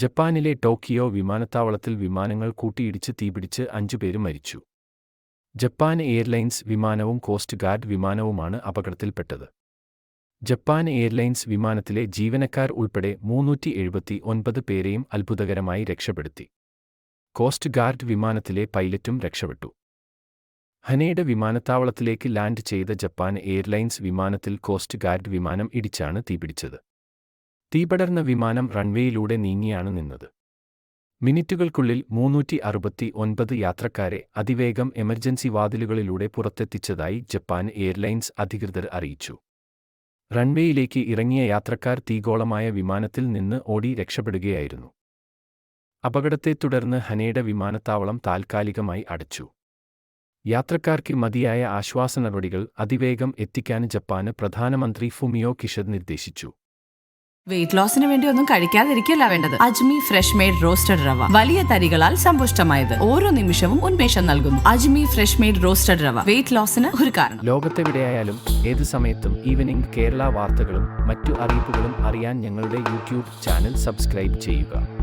ജപ്പാനിലെ ടോക്കിയോ വിമാനത്താവളത്തിൽ വിമാനങ്ങൾ കൂട്ടിയിടിച്ച് തീപിടിച്ച് അഞ്ചുപേര് മരിച്ചു. ജപ്പാൻ എയർലൈൻസ് വിമാനവും കോസ്റ്റ് ഗാർഡ് വിമാനവുമാണ് അപകടത്തിൽപ്പെട്ടത്. ജപ്പാൻ എയർലൈൻസ് വിമാനത്തിലെ ജീവനക്കാർ ഉൾപ്പെടെ മൂന്നൂറ്റി എഴുപത്തി ഒൻപത് പേരെയും അത്ഭുതകരമായി രക്ഷപ്പെടുത്തി. കോസ്റ്റ് ഗാർഡ് വിമാനത്തിലെ പൈലറ്റും രക്ഷപ്പെട്ടു. ഹനേഡ വിമാനത്താവളത്തിലേക്ക് ലാൻഡ് ചെയ്ത ജപ്പാൻ എയർലൈൻസ് വിമാനത്തിൽ കോസ്റ്റ് ഗാർഡ് വിമാനം ഇടിച്ചാണ് തീപിടിച്ചത്. തീപടർന്ന വിമാനം റൺവേയിലൂടെ നീങ്ങിയാണ് നിന്നത്. മിനിറ്റുകൾക്കുള്ളിൽ മൂന്നൂറ്റി അറുപത്തി ഒൻപത് യാത്രക്കാരെ അതിവേഗം എമർജൻസി വാതിലുകളിലൂടെ പുറത്തെത്തിച്ചതായി ജപ്പാൻ എയർലൈൻസ് അധികൃതർ അറിയിച്ചു. റൺവേയിലേക്ക് ഇറങ്ങിയ യാത്രക്കാർ തീഗോളമായ വിമാനത്തിൽ നിന്ന് ഓടി രക്ഷപ്പെടുകയായിരുന്നു. അപകടത്തെ തുടർന്ന് ഹനേഡ വിമാനത്താവളം താൽക്കാലികമായി അടച്ചു. യാത്രക്കാർക്ക് മതിയായ ആശ്വാസ നടപടികൾ അതിവേഗം എത്തിക്കാൻ ജപ്പാന് പ്രധാനമന്ത്രി ഫുമിയോ കിഷദ് നിർദ്ദേശിച്ചു. വെയിറ്റ് ലോസിന് വേണ്ടി ഒന്നും കഴിക്കാതിരിക്കല്ല വേണ്ടത്. അജ്മി ഫ്രഷ് മെയ്ഡ് റോസ്റ്റഡ് റവ. വലിയ തരികളാൽ സമ്പുഷ്ടമായത്. ഓരോ നിമിഷവും ഉന്മേഷം നൽകുന്നു. Ajmi fresh made roasted rava. Weight ലോസിന് ഒരു കാരണം. ലോകത്തെവിടെയായാലും ഏത് സമയത്തും ഈവനിംഗ് കേരള വാർത്തകളും മറ്റു അറിയിപ്പുകളും അറിയാൻ ഞങ്ങളുടെ യൂട്യൂബ് ചാനൽ സബ്സ്ക്രൈബ് ചെയ്യുക.